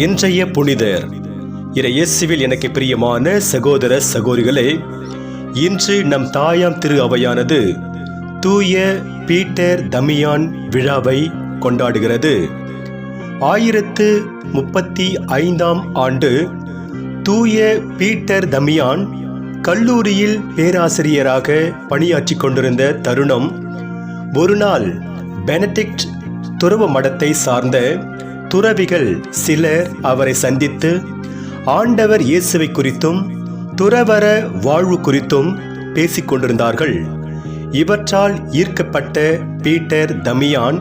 இன்றைய புனிதர். இறை இயேசுவில் எனக்கு பிரியமான சகோதர சகோதரிகளே இன்று நம் தாயாம் திரு அவையானது தூய பீட்டர் தமியான் விழாவை கொண்டாடுகிறது. ஆயிரத்து முப்பத்தி ஐந்தாம் ஆண்டு தூய பீட்டர் தமியான் கல்லூரியில் பேராசிரியராக பணியாற்றிக் கொண்டிருந்த தருணம் ஒரு நாள் பெனடிக்ட் துறவ மடத்தை சார்ந்த துறவிகள் சிலர் அவரை சந்தித்து ஆண்டவர் இயேசுவை குறித்தும் துறவர வாழ்வு குறித்தும் பேசிக் கொண்டிருந்தார்கள். இவற்றால் ஈர்க்கப்பட்ட பீட்டர் தமியான்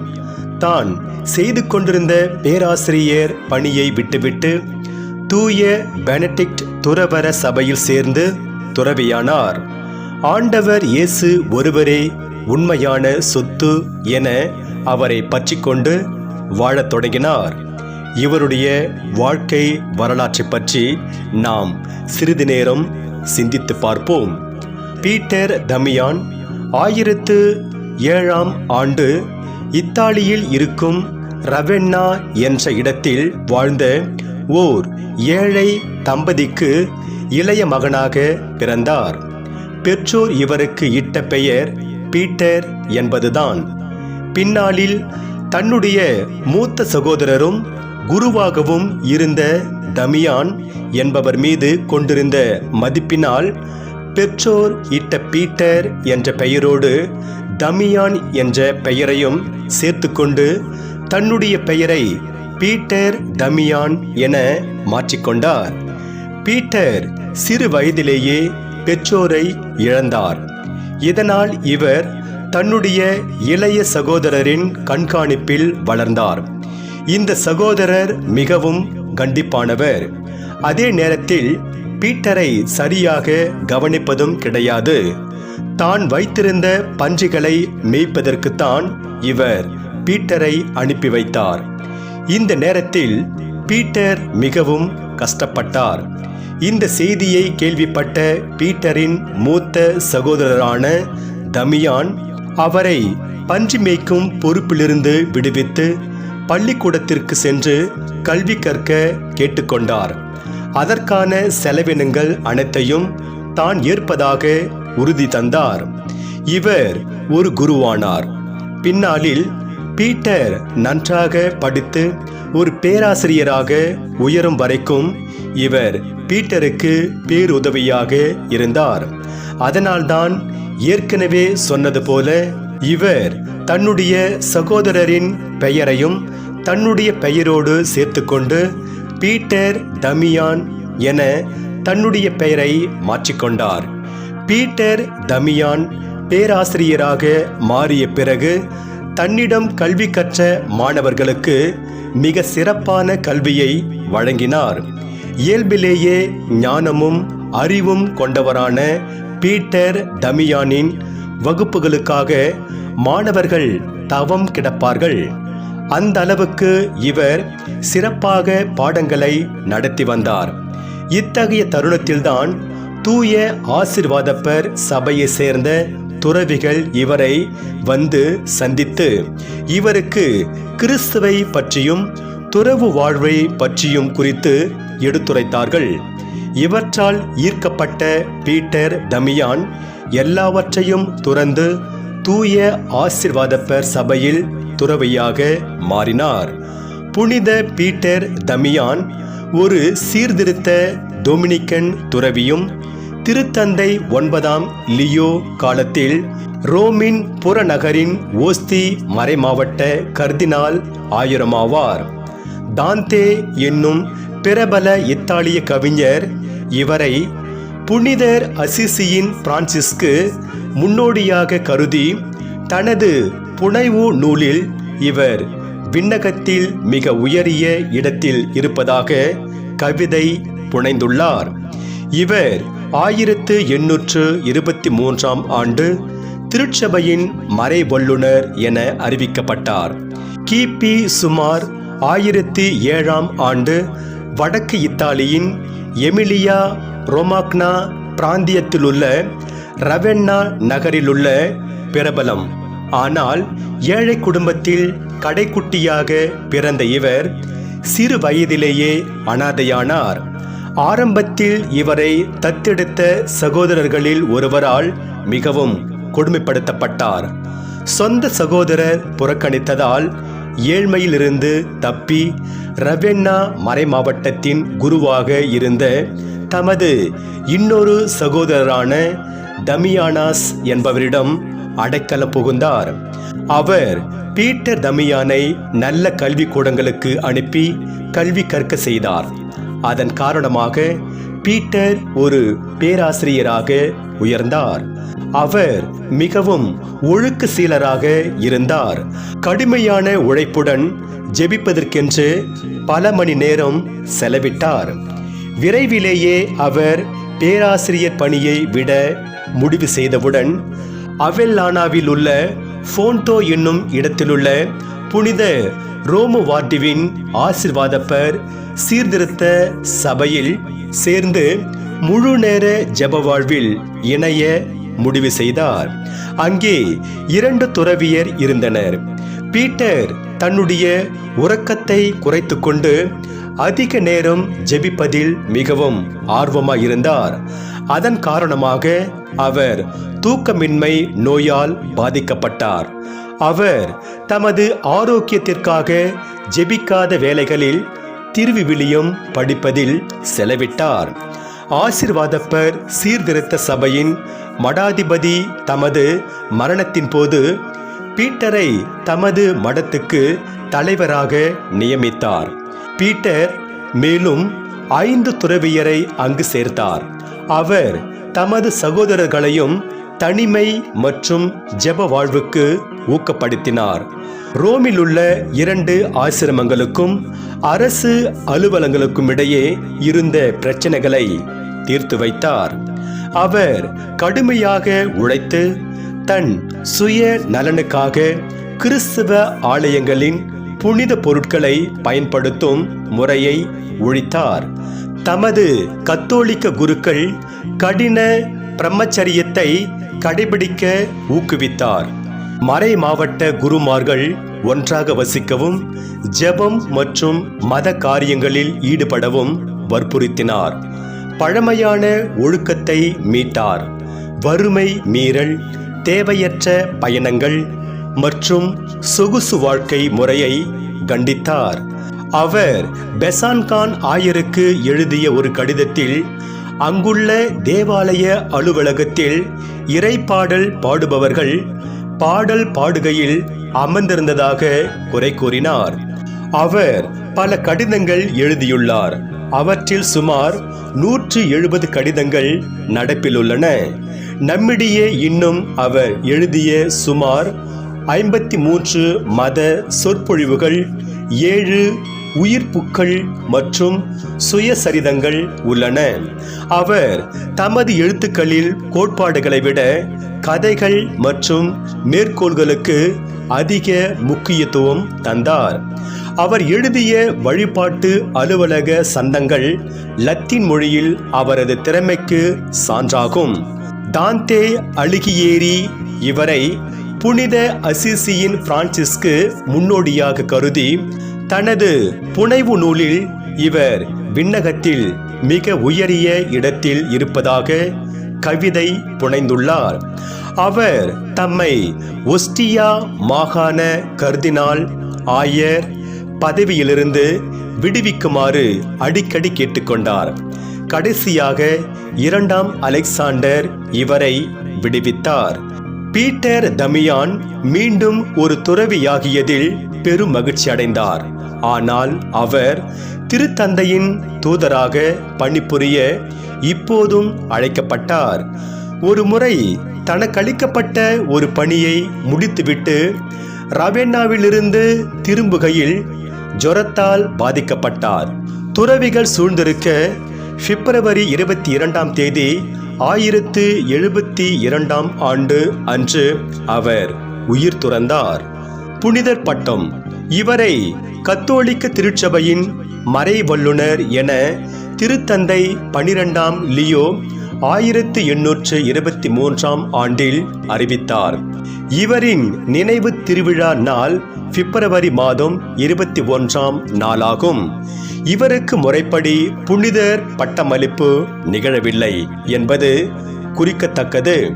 தான் செய்து கொண்டிருந்த பேராசிரியர் பணியை விட்டுவிட்டு தூய பெனடிக்ட் துறவர சபையில் சேர்ந்து துறவியானார். ஆண்டவர் இயேசு ஒருவரே உண்மையான சொத்து என அவரை பற்றிக்கொண்டு வாழத் தொடங்கினார். இவருடைய வாழ்க்கை வரலாற்றை பற்றி நாம் சிறிது நேரம் சிந்தித்து பார்ப்போம். பீட்டர் தமியான் ஆயிரத்து ஏழாம் ஆண்டு இத்தாலியில் இருக்கும் ரவென்னா என்ற இடத்தில் வாழ்ந்த ஓர் ஏழை தம்பதிக்கு இளைய மகனாக பிறந்தார். பெற்றோர் இவருக்கு இட்ட பெயர் பீட்டர் என்பதுதான். பின்னாளில் தன்னுடைய மூத்த சகோதரரும் குருவாகவும் இருந்த தமியான் என்பவர் மீது கொண்டிருந்த மதிப்பினால் பெற்றோர் இட்ட பீட்டர் என்ற பெயரோடு தமியான் என்ற பெயரையும் சேர்த்துக்கொண்டு தன்னுடைய பெயரை பீட்டர் தமியான் என மாற்றிக்கொண்டார். பீட்டர் சிறு வயதிலேயே பெற்றோரை இழந்தார். இதனால் இவர் தன்னுடைய இளைய சகோதரரின் கண்காணிப்பில் வளர்ந்தார். இந்த சகோதரர் மிகவும் கண்டிப்பானவர். அதே நேரத்தில் பீட்டரை சரியாக கவனிப்பதும் கிடையாது. தான் வைத்திருந்த பன்றிகளை மேய்ப்பதற்குத்தான் இவர் பீட்டரை அனுப்பி வைத்தார். இந்த நேரத்தில் பீட்டர் மிகவும் கஷ்டப்பட்டார். இந்த செய்தியை கேள்விப்பட்ட பீட்டரின் மூத்த சகோதரரான தமியான் அவரை பன்றி மேய்க்கும் பொறுப்பிலிருந்து விடுவித்து பள்ளிக்கூடத்திற்கு சென்று கல்வி கற்க கேட்டுக்கொண்டார். அதற்கான செலவினங்கள் அனைத்தையும் தான் ஏற்பதாக உறுதி தந்தார். இவர் ஒரு குருவானார். பின்னாளில் பீட்டர் நன்றாக படித்து ஒரு பேராசிரியராக உயரும் வரைக்கும் இவர் பீட்டருக்கு பேருதவியாக இருந்தார். அதனால்தான் ஏற்கனவே சொன்னது போல இவர் தன்னுடைய சகோதரரின் பெயரையும் தன்னுடைய பெயரோடு சேர்த்துக்கொண்டு பீட்டர் தமியான் என தன்னுடைய பெயரை மாற்றிக்கொண்டார். பீட்டர் தமியான் பேராசிரியராக மாறிய பிறகு தன்னிடம் கல்வி கற்ற மாணவர்களுக்கு மிக சிறப்பான கல்வியை வழங்கினார். இயல்பிலேயே ஞானமும் அறிவும் கொண்டவரான பீட்டர் தமியானின் வகுப்புகளுக்காக மாணவர்கள் தவம் கிடப்பார்கள். அந்த அளவுக்கு இவர் சிறப்பாக பாடங்களை நடத்தி வந்தார். இத்தகைய தருணத்தில்தான் தூய ஆசிர்வாதப்பர் சபையை சேர்ந்த துறவிகள் இவரை வந்து சந்தித்து இவருக்கு கிறிஸ்துவை பற்றியும் துறவு வாழ்வை பற்றியும் குறித்து எடுத்துரைத்தார்கள். இவற்றால் ஈர்க்கப்பட்ட பீட்டர் தமியான் எல்லாவற்றையும் துறந்து தூய ஆசிர்வாதப்பர் சபையில் துறவியாக மாறினார். புனித பீட்டர் தமியான் ஒரு சீர்திருத்த டொமினிக்கன் துறவியும் திருத்தந்தை ஒன்பதாம் லியோ காலத்தில் ரோமின் புறநகரின் ஓஸ்தி மறைமாவட்ட கர்தினால் ஆயிரமாவார். தாந்தே என்னும் பிரபல இத்தாலிய கவிஞர் இவரை புனிதர் அசிசியின் பிரான்சிஸ்கு முன்னோடியாக கருதி தனது புனைவு நூலில் இவர் விண்ணகத்தில் மிக உயரிய இடத்தில் இருப்பதாக கவிதை புனைந்துள்ளார். இவர் ஆயிரத்து எண்ணூற்று இருபத்தி மூன்றாம் ஆண்டு திருச்சபையின் மறைவல்லுனர் என அறிவிக்கப்பட்டார். கிபி சுமார் ஆயிரத்தி ஏழாம் ஆண்டு வடக்கு இத்தாலியின் எமிலியா ரொமாக்னா பிராந்தியத்திலுள்ள ரவென்னா நகரிலுள்ள பிரபலம். ஆனால் ஏழை குடும்பத்தில் கடைக்குட்டியாக பிறந்த இவர் சிறு வயதிலேயே அனாதையானார். ஆரம்பத்தில் இவரை தத்தெடுத்த சகோதரர்களில் ஒருவரால் மிகவும் கொடுமைப்படுத்தப்பட்டார். சொந்த சகோதரர் புறக்கணித்ததால் ஏழ்மையிலிருந்து தப்பி ரவென்னா மறைமாவட்டத்தின் குருவாக இருந்த தமது இன்னொரு சகோதரரான தமியானாஸ் என்பவரிடம் அடைக்கல புகுந்தார். அவர் பீட்டர் தமியானை நல்ல கல்விக்கூடங்களுக்கு அனுப்பி கல்வி கற்க செய்தார். அதன் காரணமாக பீட்டர் ஒரு பேராசிரியராக உயர்ந்தார். அவர் மிகவும் ஒழுக்க சீலராக இருந்தார். கடுமையான உழைப்புடன் ஜெபிப்பதற்கென்று பல மணி நேரம் செலவிட்டார். விரைவிலேயே அவர் பேராசிரியர் பணியை விட முடிவு செய்தவுடன் அவெல்லானாவில் உள்ள ஃபோன்டோ என்னும் இடத்திலுள்ள புனித ரோமு வார்டிவின் ஆசிர்வாதப்பர் சீர்திருத்த சபையில் சேர்ந்து முழு நேர ஜப வாழ்வில் இணைய முடிவு செய்தார். அங்கே இரண்டு துறவியர் இருந்தனர். பீட்டர் தன்னுடைய உறக்கத்தை குறைத்துக்கொண்டு அதிக நேரம் ஜெபிப்பதில் மிகவும் ஆர்வமாயிருந்தார். அதன் காரணமாக அவர் தூக்கமின்மை நோயால் பாதிக்கப்பட்டார். அவர் தமது ஆரோக்கியத்திற்காக ஜெபிக்காத வேலைகளில் திருவிவிலியம் படிப்பதில் செலவிட்டார். ஆசிர்வாதப்பர் சீர்திருத்த சபையின் மடாதிபதி தமது மரணத்தின் போது பீட்டரை தமது மடத்துக்கு தலைவராக நியமித்தார். பீட்டர் மேலும் ஐந்து துறவியரை அங்கு சேர்த்தார். அவர் தமது சகோதரர்களையும் தனிமை மற்றும் ஜப வாழ்வுக்கு ஊக்கப்படுத்தினார். ரோமில் உள்ள இரண்டு ஆசிரமங்களுக்கும் அரசு அலுவலங்களுக்கும் இடையே இருந்த பிரச்சனைகளை தீர்த்து வைத்தார். அவர் கடுமையாக உழைத்து தன் சுய நலனுக்காக கிறிஸ்தவ ஆலயங்களின் புனித பொருட்களை பயன்படுத்தும் முறையை ஒழித்தார். தமது கத்தோலிக்க குருக்கள் கடின பிரம்மச்சரியத்தை கடைபிடிக்க ஊக்குவித்தார். மறை மாவட்ட குருமார்கள் ஒன்றாக வசிக்கவும் ஜெபம் மற்றும் மத காரியங்களில் ஈடுபடவும் வற்புறுத்தினார். பழமையான ஒழுக்கத்தை மீட்டார். வறுமை மீறல் தேவையற்ற பயணங்கள் மற்றும் சொகுசு வாழ்க்கை முறையை கண்டித்தார். அவர் பெசான்கான் ஆயருக்கு எழுதிய ஒரு கடிதத்தில் அங்குள்ள தேவாலய அலுவலகத்தில் இறைப்பாடல் பாடுபவர்கள் பாடல் பாடுகையில் அமர்ந்திருந்ததாக குறை கூறினார். அவர் பல கடிதங்கள் எழுதியுள்ளார். அவற்றில் சுமார் நூற்று எழுபது கடிதங்கள் நடப்பில் உள்ளன. நம்மிடையே இன்னும் அவர் எழுதிய சுமார் ஐம்பத்தி மூன்று மத சொற்பொழிவுகள் ஏழு உயிர்ப்புக்கள் மற்றும் சுயசரிதங்கள் உள்ளன. அவர் தமது எழுத்துக்களில் கோட்பாடுகளை விட கதைகள் மற்றும் மேற்கோள்களுக்கு அதிக முக்கியத்துவம் தந்தார். அவர் எழுதிய வழிபாட்டு அலுவலக சந்தங்கள் லத்தீன் மொழியில் அவரது திறமைக்கு சான்றாகும். தாந்தே அழுகியேரி இவரை புனித அசிசியின் பிரான்சிஸ்கு முன்னோடியாக கருதி தனது புனைவு நூலில் இவர் விண்ணகத்தில் மிக உயரிய இடத்தில் இருப்பதாக கவிதை புனைந்துள்ளார். அவர் தம்மை ஒஸ்டியா மாகாண கர்தினால் ஆயர் பதவியிலிருந்து விடுவிக்குமாறு அடிக்கடி கேட்டுக்கொண்டார். கடைசியாக இரண்டாம் அலெக்சாண்டர் இவரை விடுவித்தார். பீட்டர் தமியான் மீண்டும் ஒரு துறவியாகியதில் பெரும் மகிழ்ச்சி அடைந்தார் ஆனால் அவர் திருத்தந்தையின் தூதராக பணிபுரிய இப்போதும் அழைக்கப்பட்டார். ஒரு முறை தனக்களிக்கப்பட்ட ஒரு பணியை முடித்துவிட்டு ரவேன்னாவிலிருந்து திரும்புகையில் ஜொரத்தால் பாதிக்கப்பட்டார். துறவிகள் சூழ்ந்திருக்க பிப்ரவரி இருபத்தி இரண்டாம் தேதி ஆயிரத்து எழுபத்தி இரண்டாம் ஆண்டு அன்று அவர் உயிர் துறந்தார். புனிதர் பட்டம் இவரை கத்தோலிக்க திருச்சபையின் மறை வல்லுனர் என திருத்தந்தை பனிரெண்டாம் லியோ ஆயிரத்து எண்ணூற்று இருபத்தி மூன்றாம் ஆண்டில் அறிவித்தார். இவரின் நினைவு திருவிழா நாள் பிப்ரவரி மாதம் இருபத்தி ஒன்றாம் நாளாகும். இவருக்கு முறைப்படி புனிதர் பட்டமளிப்பு நிகழவில்லை என்பது குறிக்கத்தக்கது.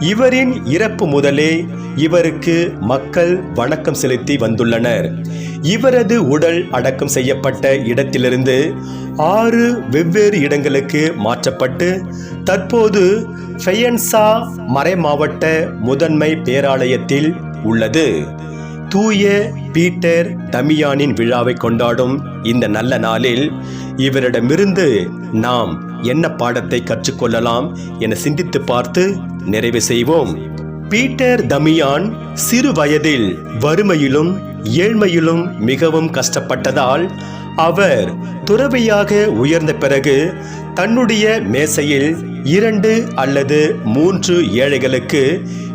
இவரின் இறப்பு முதலே இவருக்கு மக்கள் வணக்கம் செலுத்தி வந்துள்ளனர். இவரது உடல் அடக்கம் செய்யப்பட்ட இடத்திலிருந்து ஆறு வெவ்வேறு இடங்களுக்கு மாற்றப்பட்டு தற்போது ஃபெயன்சா மறைமாவட்ட முதன்மை பேராலயத்தில் உள்ளது. தூய பீட்டர் தமியானின் விழாவை கொண்டாடும் இந்த நல்ல நாளில் இவரிடமிருந்து நாம் என்ன பாடத்தை கற்றுக்கொள்ளலாம் என சிந்தித்து பார்த்து நிறைவு செய்வோம். பீட்டர் தமியான் சிறு வயதில் வறுமையிலும் ஏழ்மையிலும் மிகவும் கஷ்டப்பட்டதால் அவர் துறவியாக உயர்ந்த பிறகு தன்னுடைய மேசையில் இரண்டு அல்லது மூன்று ஏழைகளுக்கு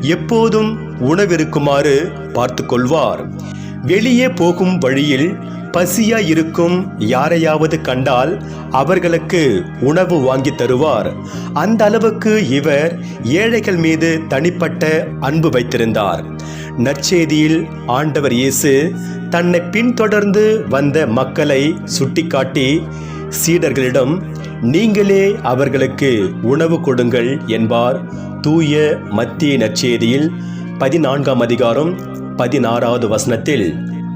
எப்போதும் உணவிருக்குமாறு பார்த்து கொள்வார் வெளியே போகும் வழியில் பசியா இருக்கும் யாரையாவது கண்டால் அவர்களுக்கு உணவு வாங்கி தருவார். அந்த அளவுக்கு இவர் ஏழைகள் மீது தனிப்பட்ட அன்பு வைத்திருந்தார். நற்செய்தியில் ஆண்டவர் இயேசு தன்னை பின்தொடர்ந்து வந்த மக்களை சுட்டிக்காட்டி சீடர்களிடம் நீங்களே அவர்களுக்கு உணவு கொடுங்கள் என்பார். தூய மத்திய நற்செய்தியில் பதினான்காம் அதிகாரம் பதினாறாவது வசனத்தில்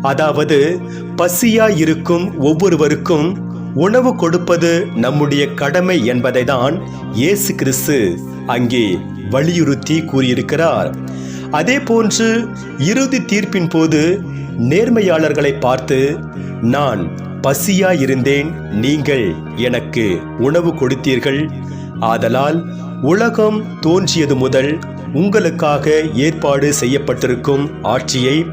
அதாவது பசியாய் இருக்கும் ஒவ்வொருவருக்கும் உணவு கொடுப்பது நம்முடைய கடமை என்பதை தான் இயேசு கிறிஸ்து அங்கே வலியுறுத்தி கூறியிருக்கிறார். அதே போன்று இறுதி தீர்ப்பின் போது நேர்மையாளர்களை பார்த்து நான் பசியாயிருந்தேன் நீங்கள் எனக்கு உணவு கொடுத்தீர்கள். ஆதலால் உலகம் தோன்றியது முதல் உங்களுக்காக ஏற்பாடு செய்யப்பட்டிருக்கும் ஆட்சியை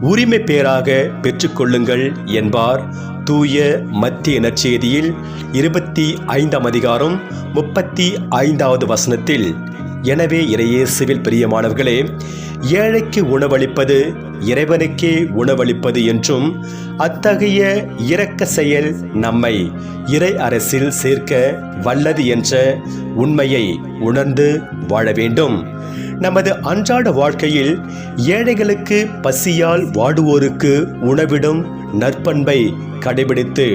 உரிமை பேராக பெற்றுக்கொள்ளுங்கள் என்பார். தூய மத்திய நற்செய்தியில் இருபத்தி ஐந்தாம் அதிகாரம் முப்பத்தி ஐந்தாவது வசனத்தில் எனவே இறையேசுவில் பிரியமானவர்களே ஏழைக்கு உணவளிப்பது இறைவனுக்கே உணவளிப்பது என்றும் அத்தகைய இரக்க செயல் நம்மை இறை அரசில் சேர்க்க வல்லது என்ற உண்மையை உணர்ந்து வாழ வேண்டும். நமது அன்றாட வாழ்க்கையில் ஏழைகளுக்கு பசியால் வாடுவோருக்கு உணவிடும் நற்பண்பை கடைபிடித்து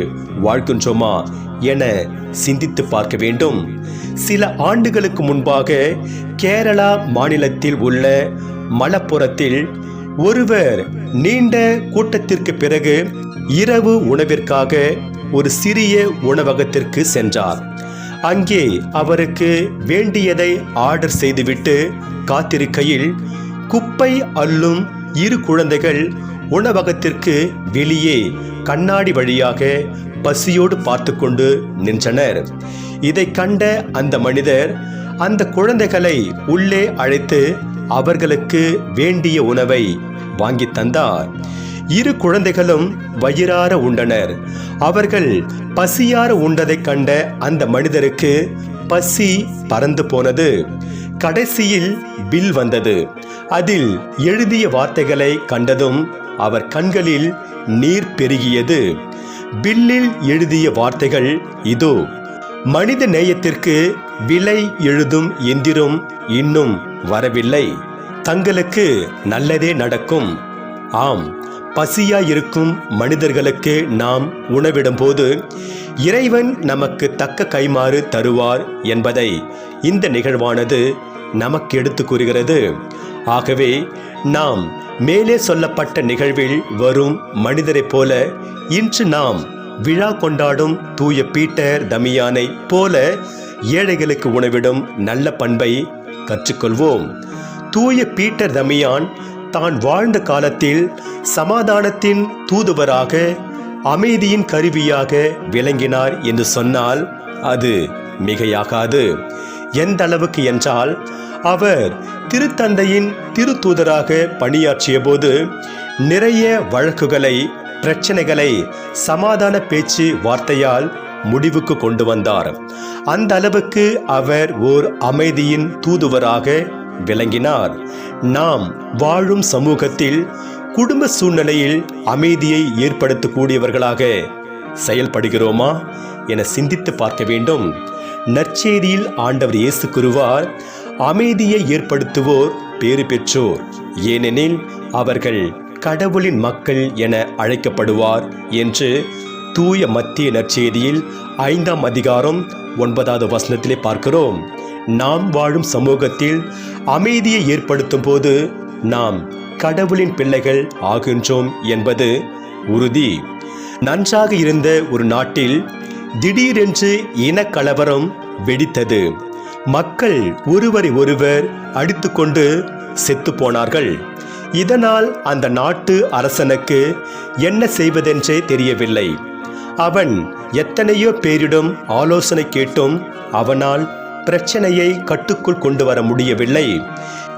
வாழ்கின்றோமா என சிந்தித்து பார்க்க வேண்டும். சில ஆண்டுகளுக்கு முன்பாக கேரளா மாநிலத்தில் உள்ள மலப்புறத்தில் ஒருவர் நீண்ட கூட்டத்திற்கு பிறகு இரவு உணவிற்காக ஒரு சிறிய உணவகத்திற்கு சென்றார். அங்கே அவருக்கு வேண்டியதை ஆர்டர் செய்துவிட்டு காத்திருக்கையில் குப்பை அள்ளும் இரு குழந்தைகள் உணவகத்திற்கு வெளியே கண்ணாடி வழியாக பசியோடு பார்த்து கொண்டு நின்றனர். இதை கண்ட அந்த மனிதர் அந்த குழந்தைகளை உள்ளே அழைத்து அவர்களுக்கு வேண்டிய உணவை வாங்கி தந்தார். இரு குழந்தைகளும் வயிறார உண்டனர். அவர்கள் பசியார உண்டதைக் கண்ட அந்த மனிதருக்கு பசி பறந்து போனது. கடைசியில் பில் வந்தது. அதில் எழுதிய வார்த்தைகளை கண்டதும் அவர் கண்களில் நீர் பெருகியது. பில்லில் எழுதிய வார்த்தைகள் இதோ மனித நேயத்திற்கு விலை எழுதும் எந்திரம் இன்னும் வரவில்லை. தங்களுக்கு நல்லதே நடக்கும். ஆம் பசியாயிருக்கும் மனிதர்களுக்கு நாம் உணவிடும்போது இறைவன் நமக்கு தக்க கைமாறு தருவார் என்பதை இந்த நிகழ்வானது நமக்கு எடுத்து கூறுகிறது ஆகவே நாம் மேலே சொல்லப்பட்ட நிகழ்வில் வரும் மனிதரைப் போல இன்று நாம் விழா கொண்டாடும் தூய பீட்டர் தமியானை போல ஏழைகளுக்கு உணவிடும் நல்ல பண்பை கற்றுக்கொள்வோம். தூய பீட்டர் தமியான் தான் வாழ்ந்த காலத்தில் சமாதானத்தின் தூதுவராக அமைதியின் கருவியாக விளங்கினார் என்று சொன்னால் அது மிகையாகாது. எந்த அளவுக்கு என்றால் அவர் திருத்தந்தையின் திருத்தூதராக பணியாற்றிய போது நிறைய வழக்குகளை பிரச்சனைகளை சமாதான பேச்சு வார்த்தையால் முடிவுக்கு கொண்டு வந்தார். அந்த அளவுக்கு அவர் ஓர் அமைதியின் தூதுவராக விளங்கினார். நாம் வாழும் சமூகத்தில் குடும்ப சூழ்நிலையில் அமைதியை ஏற்படுத்தக்கூடியவர்களாக செயல்படுகிறோமா என சிந்தித்து பார்க்க வேண்டும். நற்செய்தியில் ஆண்டவர் இயேசு குருவார் அமைதியை ஏற்படுத்துவோர் பேறு பெற்றோர். ஏனெனில் அவர்கள் கடவுளின் மக்கள் என அழைக்கப்படுவார் என்று தூய மத்திய நற்செய்தியில் ஐந்தாம் அதிகாரம் ஒன்பதாவது வசனத்திலே பார்க்கிறோம். நாம் வாழும் சமூகத்தில் அமைதியை ஏற்படுத்தும் போது நாம் கடவுளின் பிள்ளைகள் ஆகின்றோம் என்பது உறுதி. நன்றாக இருந்த ஒரு நாட்டில் திடீரென்று இனக்கலவரம் வெடித்தது. மக்கள் ஒருவரை ஒருவர் அடித்துக்கொண்டு செத்து போனார்கள். இதனால் அந்த நாட்டு அரசனுக்கு என்ன செய்வதென்றே தெரியவில்லை. அவன் எத்தனையோ பேரிடம் ஆலோசனை கேட்டும் அவனால் பிரச்சனையை கட்டுக்குள் கொண்டு வர முடியவில்லை.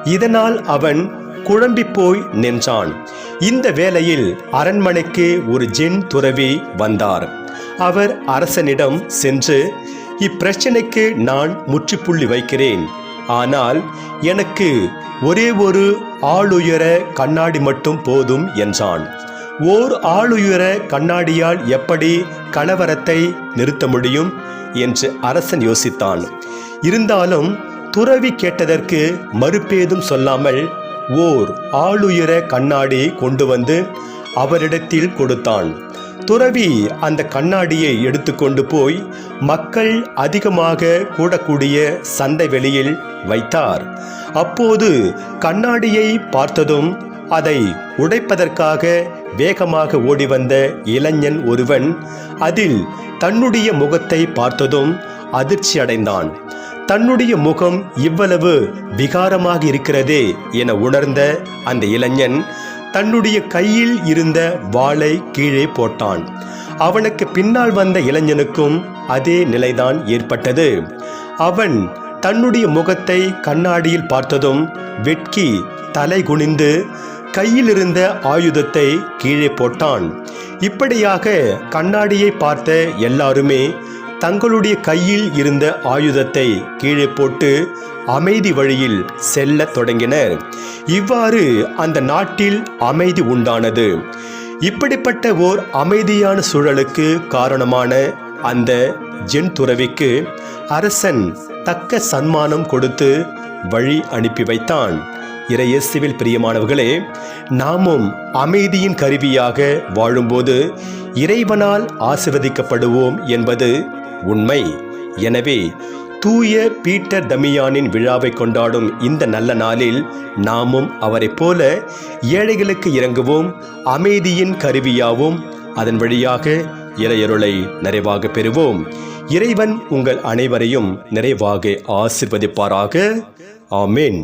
இதனால் அவன் குழம்பி போய் நின்றான். இந்த வேளையில் அரண்மனைக்கு ஒரு ஜென் துறவி வந்தார். அவர் அரசனிடம் சென்று இப்பிரச்சனைக்கு நான் முற்றுப்புள்ளி வைக்கிறேன். ஆனால் எனக்கு ஒரே ஒரு ஆளுயர கண்ணாடி மட்டும் போதும் என்றான். ஓர் ஆளுயர கண்ணாடியால் எப்படி கலவரத்தை நிறுத்த முடியும்? என்று அரசன் யோசித்தான். இருந்தாலும் துறவி கேட்டதற்கு மறுப்பேதும் சொல்லாமல் ஓர் ஆளுயர கண்ணாடி கொண்டு வந்து அவரிடத்தில் கொடுத்தான். துறவி அந்த கண்ணாடியை எடுத்துக்கொண்டு போய் மக்கள் அதிகமாக கூடக்கூடிய சந்தை வெளியில் வைத்தார். அப்போது கண்ணாடியை பார்த்ததும் அதை உடைப்பதற்காக வேகமாக ஓடி வந்த இளைஞன் ஒருவன் அதில் தன்னுடைய முகத்தை பார்த்ததும் அதிர்ச்சி அடைந்தான் தன்னுடைய முகம் இவ்வளவு விகாரமாக இருக்கிறதே என உணர்ந்த அந்த இளைஞன் தன்னுடைய கையில் இருந்த வாளை கீழே போட்டான். அவனுக்கு பின்னால் வந்த இளைஞனுக்கும் அதே நிலைதான் ஏற்பட்டது. அவன் தன்னுடைய முகத்தை கண்ணாடியில் பார்த்ததும் வெட்கி தலை குனிந்து கையில் இருந்த ஆயுதத்தை கீழே போட்டான். இப்படியாக கண்ணாடியை பார்த்த எல்லாருமே தங்களுடைய கையில் இருந்த ஆயுதத்தை கீழே போட்டு அமைதி வழியில் செல்லத் தொடங்கினர். இவ்வாறு அந்த நாட்டில் அமைதி உண்டானது. இப்படிப்பட்ட ஓர் அமைதியான சூழலுக்கு காரணமான அந்த ஜென் துறவிக்கு அரசன் தக்க சன்மானம் கொடுத்து வழி அனுப்பி வைத்தான். இறையேசுவில் பிரியமானவர்களே நாமும் அமைதியின் கருவியாக வாழும்போது இறைவனால் ஆசிர்வதிக்கப்படுவோம் என்பது உண்மை. எனவே தூய பீட்டர் தமியானின் விழாவை கொண்டாடும் இந்த நல்ல நாளில் நாமும் அவரைப் போல ஏழைகளுக்கு இறங்குவோம் அமைதியின் கருவியாவும் அதன் வழியாக இறையருளை நிறைவாக பெறுவோம். இறைவன் உங்கள் அனைவரையும் நிறைவாக ஆசிர்வதிப்பாராக. ஆமேன்.